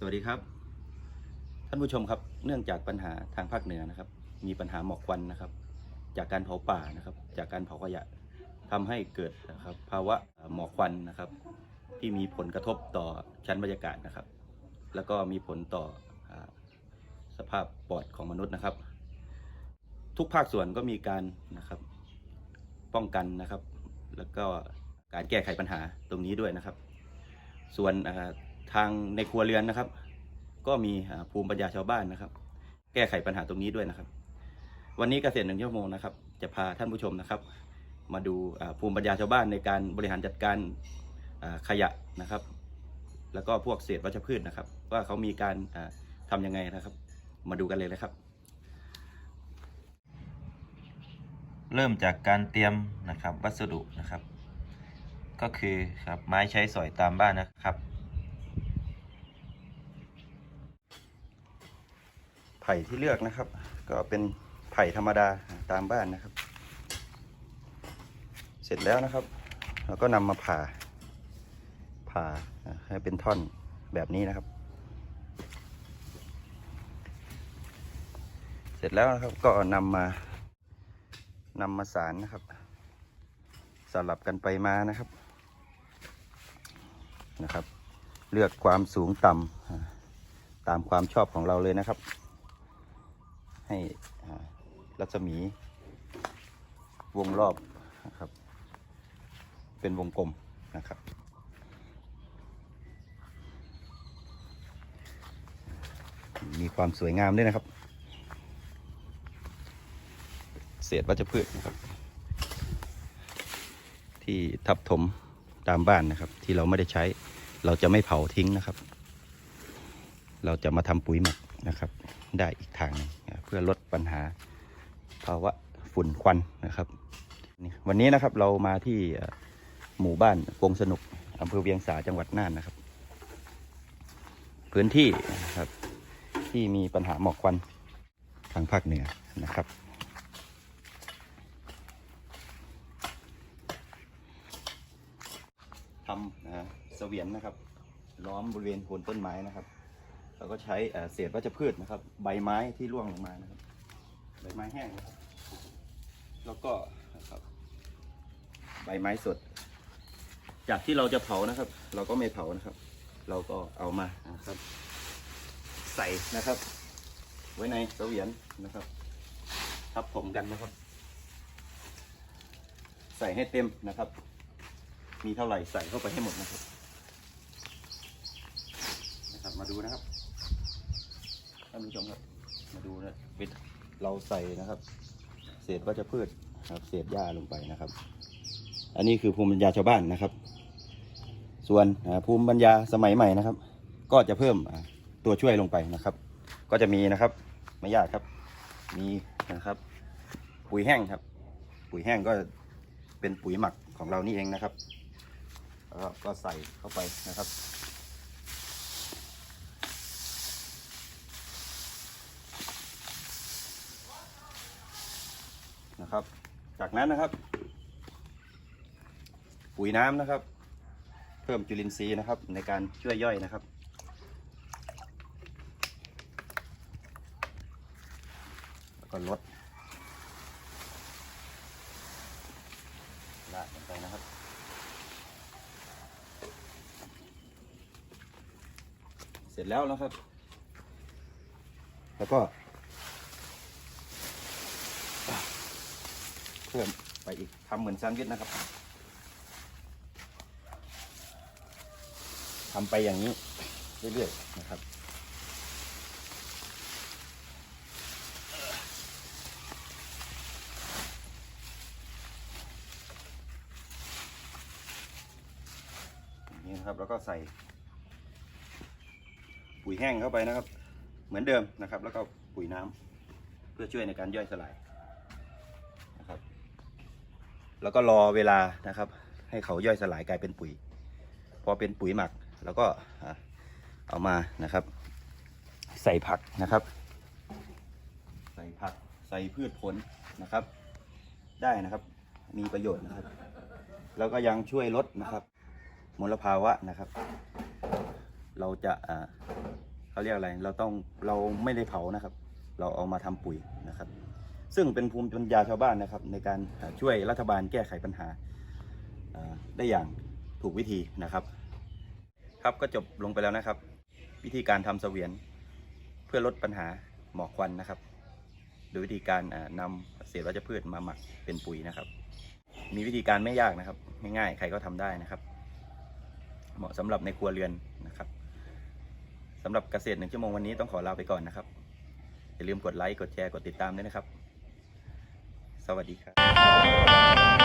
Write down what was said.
สวัสดีครับ ท่านผู้ชมครับ เนื่องจากปัญหาทางภาคเหนือนะครับ มีปัญหาหมอกควันนะครับ จากการเผาป่านะครับ จากการเผาขยะทำให้เกิดนะครับ ภาวะหมอกควันนะครับ ที่มีผลกระทบต่อชั้นบรรยากาศนะครับ แล้วก็มีผลต่ออสภาพปอดของมนุษย์นะครับ ทุกภาคส่วนก็มีการนะครับ ป้องกันนะครับ แล้วก็การแก้ไขปัญหาตรงนี้ด้วยนะครับ ส่วน ทางในครัวเรือนนะครับ ก็มีภูมิปัญญาชาวบ้านนะครับ แก้ไขปัญหาตรงนี้ด้วยนะครับ วันนี้เกษตรหนึ่งชั่วโมงนะครับ จะพาท่านผู้ชมนะครับ มาดูภูมิปัญญาชาวบ้านในการบริหารจัดการขยะนะครับ แล้วก็พวกเศษวัชพืชนะครับ ว่าเขามีการอ่าทำยังไงนะครับ มาดูกันเลยนะครับ เริ่มจากการเตรียมนะครับวัสดุนะครับ ก็คือครับไม้ใช้สอยตามบ้านนะครับ ผ่ที่เลือกนะครับ ก็เป็นไผ่ธรรมดาตามบ้านนะครับ เสร็จแล้วนะครับเราก็นำมาผ่าผ่าให้เป็นท่อนแบบนี้นะครับ เสร็จแล้วนะครับก็นำมานำมาสารนะครับสลับกันไปมานะครับนะครับ เลือกความสูงต่ำอ่าตามความชอบของเราเลยนะครับ ให้รัศมี วงรอบนะครับ เป็นวงกลมนะครับ มีความสวยงามด้วยนะครับ เศษวัชพืชนะครับ ที่ทับถมตามบ้านนะครับ ที่เราไม่ได้ใช้ เราจะไม่เผาทิ้งนะครับ เราจะมาทำปุ๋ยหมัก นะครับได้อีกทางนึงนะเพื่อลดปัญหาภาวะฝุ่นควันนะครับ วันนี้นะครับเรามาที่หมู่บ้านกงสนุกอำเภอเวียงสาจังหวัดน่านนะครับ พื้นที่นะครับที่มีปัญหาหมอกควันทางภาคเหนือนะครับ ทำนะฮะเสวียนนะครับ ล้อมบริเวณโคนต้นไม้นะครับ เราก็ใช้เศษวัชพืชนะครับ ใบไม้ที่ร่วงลงมานะครับ ใบไม้แห้งนะครับ แล้วก็นะครับ ใบไม้สด จากที่เราจะเผานะครับ เราก็ไม่เผานะครับ เราก็เอามานะครับ ใส่นะครับ ไว้ในเสวียนนะครับ ทับผมกันนะครับ ใส่ให้เต็มนะครับ มีเท่าไหร่ใส่เข้าไปให้หมดนะครับนะครับมาดูนะครับานผู้ชมครับ มาดูนะวิทเราใส่นะครับ เศษวัชพืชนะครับเศษหญ้าลงไปนะครับ อันนี้คือภูมิปัญญาชาวบ้านนะครับ ส่วนภูมิปัญญาสมัยใหม่นะครับ ก็จะเพิ่มตัวช่วยลงไปนะครับ ก็จะมีนะครับไม่ยากครับ มีนะครับ ปุ๋ยแห้งครับ ปุ๋ยแห้งก็เป็นปุ๋ยหมักของเรานี่เองนะครับแล้วก็ใส่เข้าไปนะครับ นะครับ จากนั้นนะครับ ปุ๋ยน้ำนะครับ เพิ่มจุลินทรีย์นะครับ ในการช่วยย่อยนะครับ แล้วก็ลดลาดลงไปนะครับเสร็จแล้วนะครับ แล้วก็ พิ่มไปอีกทำเหมือนแซนด์วิชนะครับทำไปอย่างนี้เรื่อยๆนะครับนี้นะครับแล้วก็ใส่ปุ๋ยแห้งเข้าไปนะครับ เหมือนเดิมนะครับ แล้วก็ปุ๋ยน้ำเพื่อช่วยในการย่อยสลาย แล้วก็รอเวลานะครับ ให้เขาย่อยสลายกลายเป็นปุ๋ย พอเป็นปุ๋ยหมักแล้วก็เอามานะครับ ใส่ผักนะครับ ใส่ผักใส่พืชผลนะครับ ได้นะครับมีประโยชน์นะครับ แล้วก็ยังช่วยลดนะครับ มลภาวะนะครับ เราจะเขาเรียกอะไร เราต้องเราไม่ได้เผานะครับ เราเอามาทำปุ๋ยนะครับ ซึ่งเป็นภูมิปัญญาชาวบ้านนะครับ ในการช่วยรัฐบาลแก้ไขปัญหาได้อย่างถูกวิธีนะครับ ครับก็จบลงไปแล้วนะครับ วิธีการทำเสวียนเพื่อลดปัญหาหมอกควันนะครับ โดยวิธีการอ่านำเศษวัชพืชมาหมักเป็นปุ๋ยนะครับ มีวิธีการไม่ยากนะครับ ง่ายๆใครก็ทำได้นะครับ เหมาะสำหรับในครัวเรือนนะครับสำหรับเกษตรหนึ่งชั่วโมงวันนี้ต้องขอลาไปก่อนนะครับ อย่าลืมกดไลค์ กดแชร์ กดติดตามด้วยนะครับ สวัสดีครับ